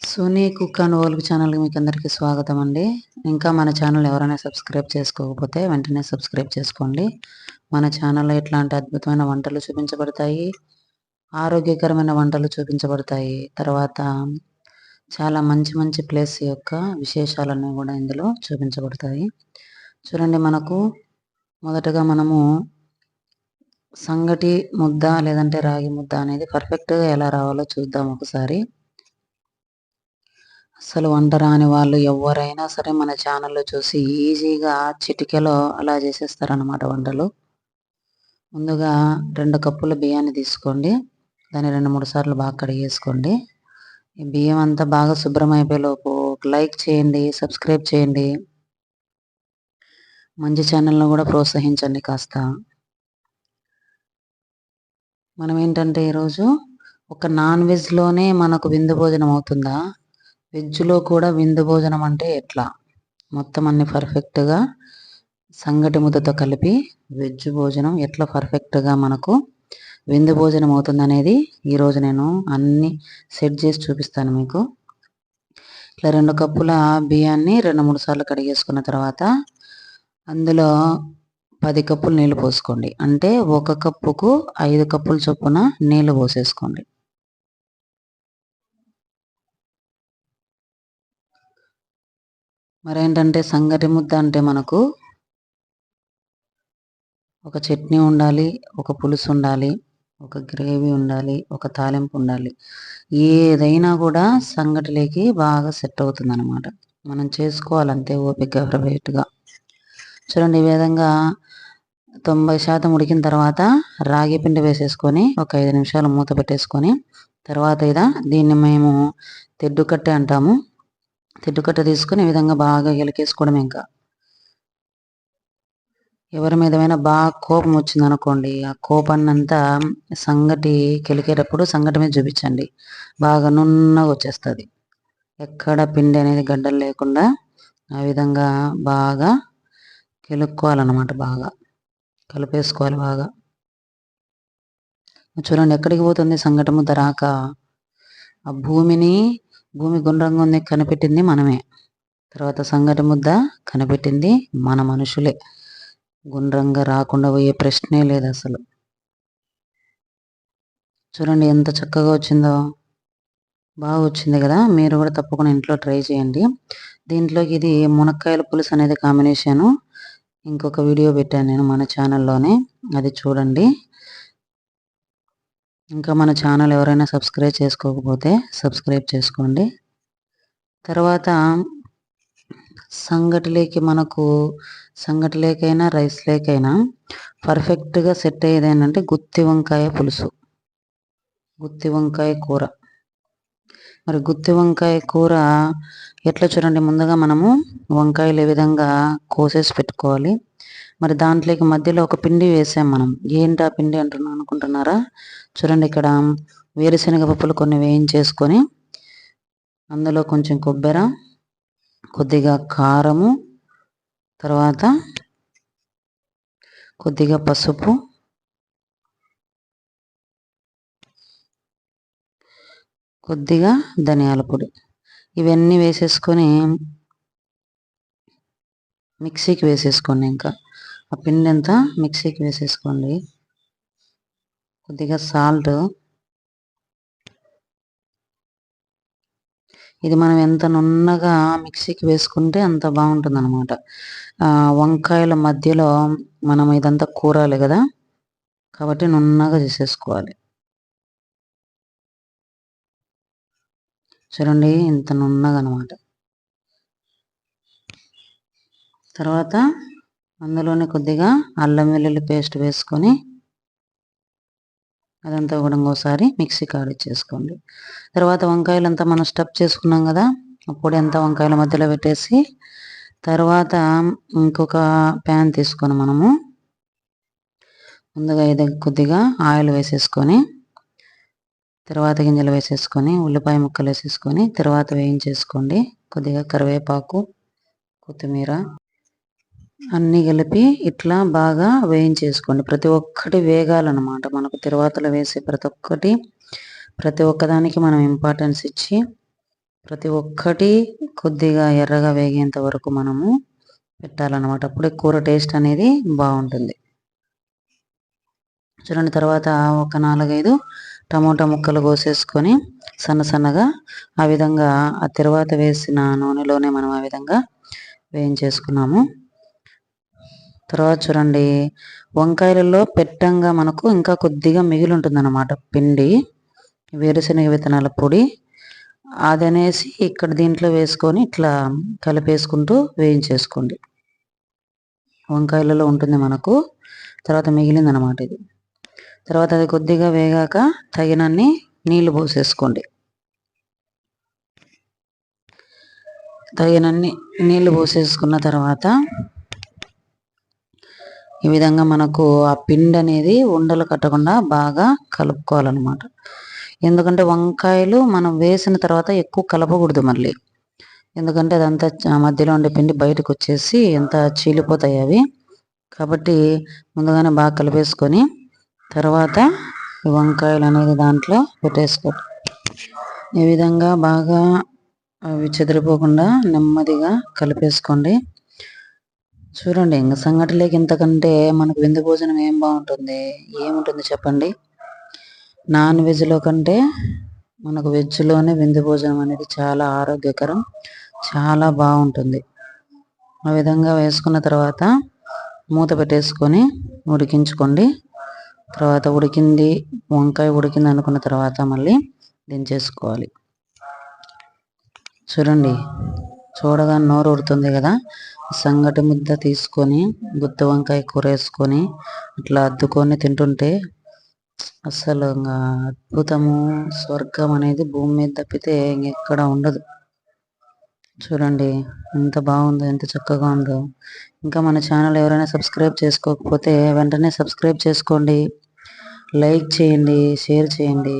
Sony cook and ఓల్క్ ఛానల్కి మీకు అందరికీ స్వాగతం అండి ఇంకా మన ఛానల్ ఎవరైనా సబ్స్క్రైబ్ చేసుకోకపోతే వెంటనే సబ్స్క్రైబ్ చేసుకోండి. మన ఛానల్లో ఇట్లాంటి అద్భుతమైన వంటలు చూపించబడతాయి ఆరోగ్యకరమైన వంటలు చూపించబడతాయి తర్వాత చాలా మంచి మంచి ప్లేస్ యొక్క విశేషాలన్నీ కూడా ఇందులో చూపించబడతాయి. చూడండి మనకు మొదటగా మనము సంగటి ముద్ద లేదంటే రాగి ముద్ద అనేది పర్ఫెక్ట్గా ఎలా రావాలో చూద్దాం ఒకసారి. అసలు వంట రాని వాళ్ళు ఎవరైనా సరే మన ఛానల్లో చూసి ఈజీగా చిటికెలో అలా చేసేస్తారనమాట వంటలు. ముందుగా రెండు కప్పుల బియ్యాన్ని తీసుకోండి. దాన్ని రెండు మూడు సార్లు బాగా కడిగేసుకోండి. ఈ బియ్యం అంతా బాగా శుభ్రం అయిపోయేలోపు లైక్ చేయండి సబ్స్క్రైబ్ చేయండి. మంచి ఛానల్ను కూడా ప్రోత్సహించండి కాస్త. మనం ఏంటంటే ఈరోజు ఒక నాన్ వెజ్లోనే మనకు విందు భోజనం అవుతుందా? వెజ్లో కూడా విందు భోజనం అంటే ఎట్లా? మొత్తం అన్ని పర్ఫెక్ట్గా సంగటి ముద్దతో కలిపి వెజ్ భోజనం ఎట్లా పర్ఫెక్ట్గా మనకు విందు భోజనం అవుతుంది అనేది ఈరోజు నేను అన్ని సెట్ చేసి చూపిస్తాను మీకు. ఇట్లా రెండు కప్పుల బియ్యాన్ని రెండు మూడు సార్లు కడిగేసుకున్న తర్వాత అందులో పది కప్పులు నీళ్ళు పోసుకోండి. అంటే ఒక కప్పుకు ఐదు కప్పుల చొప్పున నీళ్ళు పోసేసుకోండి. మరేంటంటే సంగటి ముద్ద అంటే మనకు ఒక చట్నీ ఉండాలి ఒక పులుసు ఉండాలి ఒక గ్రేవీ ఉండాలి ఒక తాలింపు ఉండాలి. ఏదైనా కూడా సంగటిలోకి బాగా సెట్ అవుతుంది అనమాట మనం చేసుకోవాలంతే ఓపిక ప్రైవేట్గా. చూడండి ఈ విధంగా తొంభై శాతం ఉడికిన తర్వాత రాగి పిండి వేసేసుకొని ఒక ఐదు నిమిషాలు మూత పెట్టేసుకొని తర్వాత ఇదా దీన్ని మేము తెడ్డు కట్టే అంటాము. తిట్టుకట్ట తీసుకుని ఈ విధంగా బాగా గెలికేసుకోవడం ఇంకా. ఎవరి మీదమైనా బాగా కోపం వచ్చింది అనుకోండి ఆ కోపాన్నంతా సంగటి కెలికేటప్పుడు సంగటి మీద చూపించండి. బాగా నున్నగా వచ్చేస్తుంది. ఎక్కడ పిండి అనేది గడ్డలు లేకుండా ఆ విధంగా బాగా కెలుక్కోవాలన్నమాట బాగా. కలిపేసుకోవాలి బాగా. చూడండి ఎక్కడికి పోతుంది సంఘటము ముద్ద రాక ఆ భూమిని భూమి గుండ్రంగా ఉంది కనిపెట్టింది మనమే. తర్వాత సంగటి ముద్ద కనిపెట్టింది మన మనుషులే. గుండ్రంగా రాకుండా పోయే ప్రశ్నే లేదు అసలు. చూడండి ఎంత చక్కగా వచ్చిందో. బాగా వచ్చింది కదా? మీరు కూడా తప్పకుండా ఇంట్లో ట్రై చేయండి. దీంట్లోకి ఇది మునక్కాయల పులుసు అనేది కాంబినేషను. ఇంకొక వీడియో పెట్టాను నేను మన ఛానల్లోనే. అది చూడండి. ఇంకా మన ఛానల్ ఎవరైనా సబ్స్క్రైబ్ చేసుకోకపోతే సబ్స్క్రైబ్ చేసుకోండి. తర్వాత సంగటిలోకి మనకు సంగటిలేకైనా రైస్ లేకైనా పర్ఫెక్ట్గా సెట్ అయ్యేది ఏంటంటే గుత్తి వంకాయ పులుసు. గుత్తి వంకాయ కూర. మరి గుత్తి వంకాయ కూర ఎట్లా చూడండి ముందుగా మనము వంకాయలు ఏ విధంగా కోసేసి పెట్టుకోవాలి. మరి దాంట్లోకి మధ్యలో ఒక పిండి వేసాం మనం. ఏంటి ఆ పిండి అంటున్నాను అనుకుంటున్నారా? చూడండి ఇక్కడ వేరుశనగ పప్పులు కొన్ని వేయించేసుకొని అందులో కొంచెం కొబ్బరి కొద్దిగా కారము తర్వాత కొద్దిగా పసుపు కొద్దిగా ధనియాల పొడి. ఇవన్నీ వేసేసుకొని మిక్సీకి వేసేసుకోండి ఇంకా. ఆ పిండి అంతా మిక్సీకి వేసేసుకోండి. కొద్దిగా సాల్ట్. ఇది మనం ఎంత నున్నగా మిక్సీకి వేసుకుంటే అంత బాగుంటుంది అనమాట వంకాయల మధ్యలో మనం ఇదంతా కూరాలి కదా. కాబట్టి నున్నగా చేసేసుకోవాలి. చూడండి ఇంత నున్నగా అనమాట తర్వాత అందులోనే కొద్దిగా అల్లం వెల్లుల్లి పేస్ట్ వేసుకొని అదంతా కూడా ఒకసారి మిక్సీ కాడిచ్చేసుకోండి తర్వాత వంకాయలు అంతా మనం స్టఫ్ చేసుకున్నాం కదా అప్పుడు ఎంత వంకాయల మధ్యలో పెట్టేసి తర్వాత ఇంకొక ప్యాన్ తీసుకొని మనము ముందుగా ఇది కొద్దిగా ఆయిల్ వేసేసుకొని తర్వాత గింజలు వేసేసుకొని ఉల్లిపాయ ముక్కలు వేసేసుకొని తర్వాత వేయించేసుకోండి. కొద్దిగా కరివేపాకు కొత్తిమీర అన్నీ కలిపి ఇట్లా బాగా వేయించేసుకోండి. ప్రతి ఒక్కటి వేగాలన్నమాట. మనకు తిరువాతలో వేసే ప్రతి ఒక్కటి ప్రతి ఒక్కదానికి మనం ఇంపార్టెన్స్ ఇచ్చి ప్రతి ఒక్కటి కొద్దిగా ఎర్రగా వేగేంత వరకు మనము పెట్టాలన్నమాట. అప్పుడే కూర టేస్ట్ అనేది బాగుంటుంది. చూడండి తర్వాత ఒక నాలుగైదు టమోటా ముక్కలు కోసేసుకొని సన్న సన్నగా ఆ విధంగా ఆ తర్వాత వేసిన నూనెలోనే మనం ఆ విధంగా వేయించేసుకున్నాము. తర్వాత చూడండి వంకాయలలో పెట్టంగా మనకు ఇంకా కొద్దిగా మిగిలి ఉంటుందన్నమాట పిండి వేరుశనగ విత్తనాల పొడి అది అనేసి ఇక్కడ దీంట్లో వేసుకొని ఇట్లా కలిపేసుకుంటూ వేయించేసుకోండి. వంకాయలలో ఉంటుంది మనకు తర్వాత మిగిలింది అనమాట ఇది. తర్వాత అది కొద్దిగా వేగాక తగినన్ని నీళ్ళు పోసేసుకోండి. తగినన్ని నీళ్ళు పోసేసుకున్న తర్వాత ఈ విధంగా మనకు ఆ పిండి అనేది ఉండలు కట్టకుండా బాగా కలుపుకోవాలన్నమాట. ఎందుకంటే వంకాయలు మనం వేసిన తర్వాత ఎక్కువ కలపకూడదు మళ్ళీ. ఎందుకంటే అదంతా మధ్యలో ఉండే పిండి బయటకు వచ్చేసి ఎంత చీలిపోతాయి అవి. కాబట్టి ముందుగానే బాగా కలిపేసుకొని తర్వాత వంకాయలు అనేది దాంట్లో పెట్టేసుకో ఈ విధంగా బాగా అవి చెదిరిపోకుండా నెమ్మదిగా కలిపేసుకోండి. చూడండి ఇంకా సంఘటనలేక ఇంతకంటే మనకు విందు భోజనం ఏం బాగుంటుంది? ఏముంటుంది చెప్పండి? నాన్ వెజ్లో కంటే మనకు వెజ్లోనే విందు భోజనం అనేది చాలా ఆరోగ్యకరం చాలా బాగుంటుంది. ఆ విధంగా వేసుకున్న తర్వాత మూత పెట్టేసుకొని ఉడికించుకోండి. తర్వాత ఉడికింది వంకాయ ఉడికింది అనుకున్న తర్వాత మళ్ళీ దించేసుకోవాలి. చూడండి. చూడగా నోరు ఉడుతుంది కదా. సంగటి ముద్ద తీసుకొని గుత్తి వంకాయ కూర వేసుకొని ఇట్లా అద్దుకొని తింటుంటే అసలు అద్భుతము. స్వర్గం అనేది భూమి మీద తప్పితే ఇంకెక్కడ ఉండదు. చూడండి ఎంత బాగుందో ఎంత చక్కగా ఉందో. ఇంకా మన ఛానల్ ఎవరైనా సబ్స్క్రైబ్ చేసుకోకపోతే వెంటనే సబ్స్క్రైబ్ చేసుకోండి. లైక్ చేయండి షేర్ చేయండి.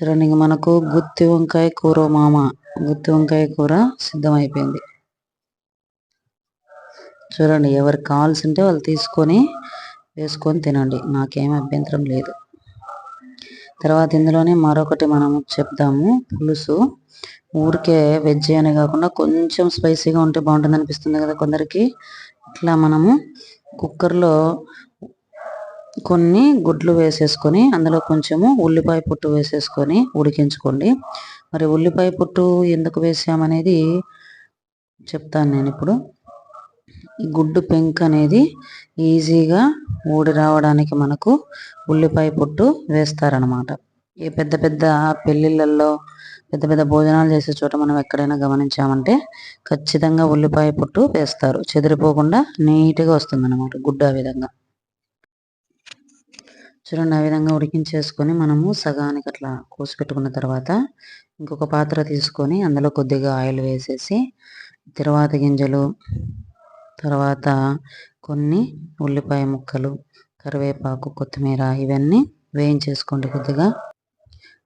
చూడండి ఇంక మనకు గుత్తి వంకాయ కూర మామ గుత్తి వంకాయ కూర సిద్ధమైపోయింది. చూడండి ఎవరికి కావాల్సి ఉంటే వాళ్ళు తీసుకొని వేసుకొని తినండి నాకేం అభ్యంతరం లేదు. తర్వాత ఇందులోనే మరొకటి మనం చెప్దాము పులుసు. ఊరికే వెజ్ అనే కాకుండా కొంచెం స్పైసీగా ఉంటే బాగుంటుంది అనిపిస్తుంది కదా కొందరికి. ఇట్లా మనము కుక్కర్లో కొన్ని గుడ్లు వేసేసుకొని అందులో కొంచెము ఉల్లిపాయ పుట్టు వేసేసుకొని ఉడికించుకోండి. మరి ఉల్లిపాయ పుట్టు ఎందుకు వేసామనేది చెప్తాను నేను ఇప్పుడు. ఈ గుడ్డు పెంక్ అనేది ఈజీగా ఊడి రావడానికి మనకు ఉల్లిపాయ పొట్టు వేస్తారనమాట. ఈ పెద్ద పెద్ద పెళ్ళిళ్ళల్లో పెద్ద పెద్ద భోజనాలు చేసే చోట మనం ఎక్కడైనా గమనించామంటే ఖచ్చితంగా ఉల్లిపాయ పొట్టు వేస్తారు. చెదిరిపోకుండా నీట్గా వస్తుంది అనమాట గుడ్డు ఆ విధంగా. చూడండి ఆ విధంగా ఉడికించేసుకొని మనము సగానికి అట్లా కోసి పెట్టుకున్న తర్వాత ఇంకొక పాత్ర తీసుకొని అందులో కొద్దిగా ఆయిల్ వేసేసి తర్వాత గింజలు తర్వాత కొన్ని ఉల్లిపాయ ముక్కలు కరివేపాకు కొత్తిమీర ఇవన్నీ వేయించేసుకోండి కొద్దిగా.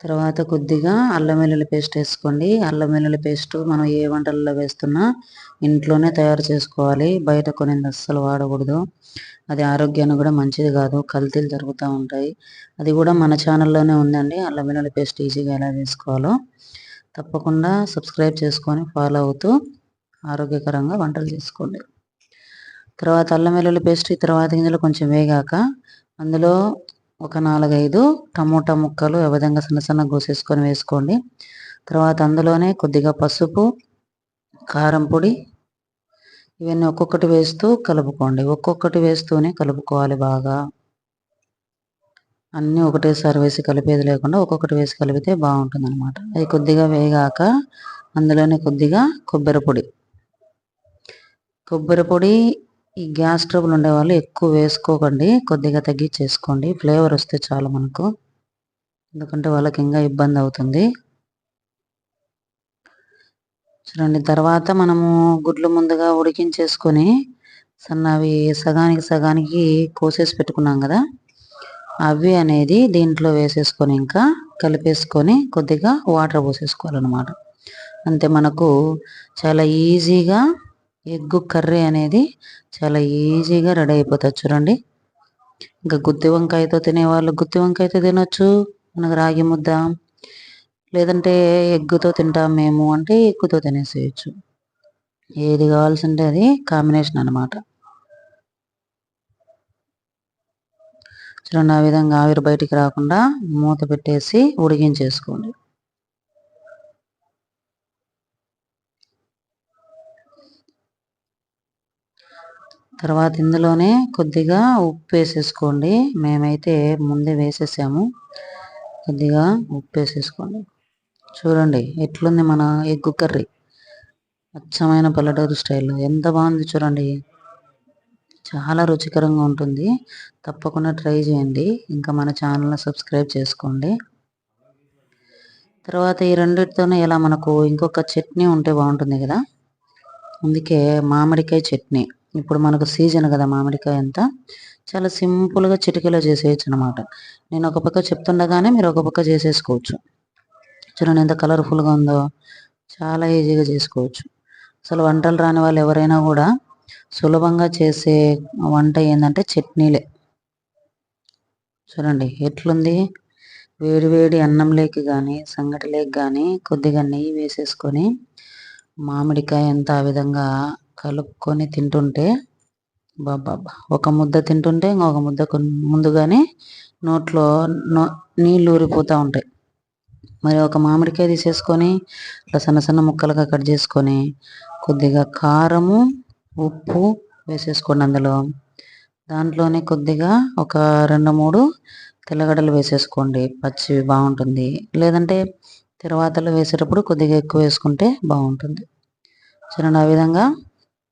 తర్వాత కొద్దిగా అల్లం వెల్లుల్లి పేస్ట్ వేసుకోండి. అల్లం వెల్లుల్లి పేస్ట్ మనం ఏ వంటల్లో వేస్తున్నా ఇంట్లోనే తయారు చేసుకోవాలి. బయట కొనింది అస్సలు వాడకూడదు. అది ఆరోగ్యానికి కూడా మంచిది కాదు. కల్తీలు జరుగుతూ ఉంటాయి. అది కూడా మన ఛానల్లోనే ఉందండి. అల్లం వెల్లుల్లి పేస్ట్ ఈజీగా ఎలా వేసుకోవాలో తప్పకుండా సబ్స్క్రైబ్ చేసుకొని ఫాలో అవుతూ ఆరోగ్యకరంగా వంటలు చేసుకోండి. తర్వాత అల్లం వెల్లుల్లి పేస్ట్ తర్వాత గింజలు కొంచెం వేగాక అందులో ఒక నాలుగైదు టమోటా ముక్కలు ఏ విధంగా సన్న సన్న కోసేసుకొని వేసుకోండి. తర్వాత అందులోనే కొద్దిగా పసుపు కారం పొడి ఇవన్నీ ఒక్కొక్కటి వేస్తూ కలుపుకోండి. ఒక్కొక్కటి వేస్తూనే కలుపుకోవాలి బాగా. అన్నీ ఒకటేసారి వేసి కలిపేది లేకుండా ఒక్కొక్కటి వేసి కలిపితే బాగుంటుంది అనమాట అది కొద్దిగా వేగాక అందులోనే కొద్దిగా కొబ్బరి పొడి. కొబ్బరి పొడి ఈ గ్యాస్ ట్రబుల్ ఉండేవాళ్ళు ఎక్కువ వేసుకోకండి కొద్దిగా తగ్గించేసుకోండి. ఫ్లేవర్ వస్తే చాలు మనకు. ఎందుకంటే వాళ్ళకి ఇంకా ఇబ్బంది అవుతుంది. చూడండి తర్వాత మనము గుడ్లు ముందుగా ఉడికించేసుకొని సన్నవి సగానికి సగానికి కోసేసి పెట్టుకున్నాం కదా అవి అనేది దీంట్లో వేసేసుకొని ఇంకా కలిపేసుకొని కొద్దిగా వాటర్ పోసేసుకోవాలన్నమాట. అంతే మనకు చాలా ఈజీగా ఎగ్ కర్రీ అనేది చాలా ఈజీగా రెడీ అయిపోతుంది చూడండి. ఇంకా గుత్తి వంకాయతో తినేవాళ్ళు గుత్తి వంకాయతో తినొచ్చు మనకు రాగి ముద్ద. లేదంటే ఎగ్గుతో తింటాం మేము అంటే ఎగ్గుతో తినేసేయచ్చు. ఏది కావాల్సింటే అది కాంబినేషన్ అనమాట చూడండి ఆ విధంగా ఆవిరి బయటికి రాకుండా మూత పెట్టేసి ఉడికించేసుకోండి. తర్వాత ఇందులోనే కొద్దిగా ఉప్పు వేసేసుకోండి. మేమైతే ముందే వేసేసాము. కొద్దిగా ఉప్పు వేసేసుకోండి. చూడండి ఎట్లుంది మన ఎగ్గు కర్రీ. అచ్చమైన పల్లెటూరు స్టైల్లో ఎంత బాగుంది చూడండి. చాలా రుచికరంగా ఉంటుంది. తప్పకుండా ట్రై చేయండి. ఇంకా మన ఛానల్ని సబ్స్క్రైబ్ చేసుకోండి. తర్వాత ఈ రెండింటితోనే ఇలా మనకు ఇంకొక చట్నీ ఉంటే బాగుంటుంది కదా. అందుకే మామిడికాయ చట్నీ. ఇప్పుడు మనకు సీజన్ కదా మామిడికాయ అంతా చాలా సింపుల్గా చిటికలో చేసేయచ్చు అనమాట నేను ఒక పక్క చెప్తుండగానే మీరు ఒక పక్క చేసేసుకోవచ్చు. చూడండి ఎంత కలర్ఫుల్గా ఉందో చాలా ఈజీగా చేసుకోవచ్చు. అసలు వంటలు రాని వాళ్ళు ఎవరైనా కూడా సులభంగా చేసే వంట ఏంటంటే చట్నీలే. చూడండి ఎట్లుంది? వేడి వేడి అన్నం లేకి కానీ సంగటి లేక కానీ కొద్దిగా నెయ్యి వేసేసుకొని మామిడికాయ ఎంత ఆ విధంగా కలుపుకొని తింటుంటే బాబా ఒక ముద్ద తింటుంటే ఇంకొక ముద్ద ముందుగానే నోట్లో నో నీళ్ళు ఊరిపోతూ ఉంటాయి. మరి ఒక మామిడికాయ తీసేసుకొని ఇట్లా సన్న సన్న ముక్కలుగా కట్ చేసుకొని కొద్దిగా కారము ఉప్పు వేసేసుకోండి అందులో. దాంట్లోనే కొద్దిగా ఒక రెండు మూడు తెల్లగడ్డలు వేసేసుకోండి పచ్చివి బాగుంటుంది. లేదంటే తర్వాతలో వేసేటప్పుడు కొద్దిగా ఎక్కువ వేసుకుంటే బాగుంటుంది. చూడండి ఆ విధంగా?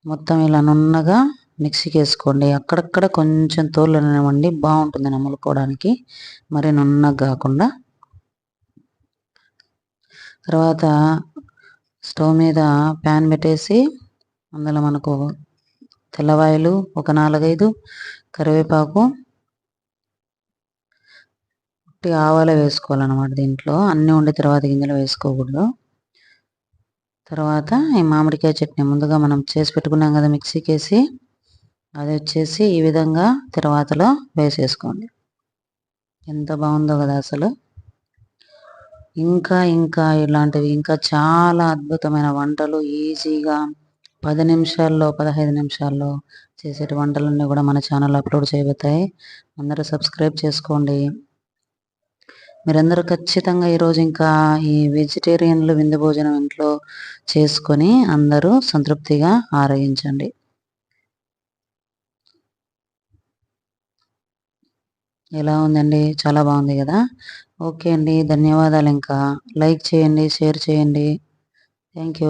మొత్తం ఇలా నున్నగా మిక్సీకి వేసుకోండి అక్కడక్కడ కొంచెం తోలు అనేవండి బాగుంటుంది నమ్ములుకోవడానికి మరి నున్నగా కాకుండా. తర్వాత స్టవ్ మీద ప్యాన్ పెట్టేసి అందులో మనకు తెల్లవాయలు ఒక నాలుగైదు కరివేపాకు ఆవాలే వేసుకోవాలన్నమాట దీంట్లో. అన్నీ ఉండి తర్వాత గింజలు వేసుకోకూడదు. తర్వాత ఈ మామిడికాయ చట్నీ ముందుగా మనం చేసి పెట్టుకున్నాం కదా మిక్సీకి వేసి అది వచ్చేసి ఈ విధంగా తర్వాతలో వేసేసుకోండి. ఎంత బాగుందో కదా అసలు. ఇంకా ఇంకా ఇలాంటివి ఇంకా చాలా అద్భుతమైన వంటలు ఈజీగా పది నిమిషాల్లో పదహైదు నిమిషాల్లో చేసేటి వంటలన్నీ కూడా మన ఛానల్ అప్లోడ్ చేయబోతాయి. అందరూ సబ్స్క్రైబ్ చేసుకోండి. మీరందరూ ఖచ్చితంగా ఈరోజు ఇంకా ఈ వెజిటేరియన్లు విందు భోజనం ఇంట్లో చేసుకొని అందరూ సంతృప్తిగా ఆరగించండి. ఎలా ఉందండి? చాలా బాగుంది కదా? ఓకే అండి. ధన్యవాదాలు ఇంకా. లైక్ చేయండి షేర్ చేయండి. Thank you.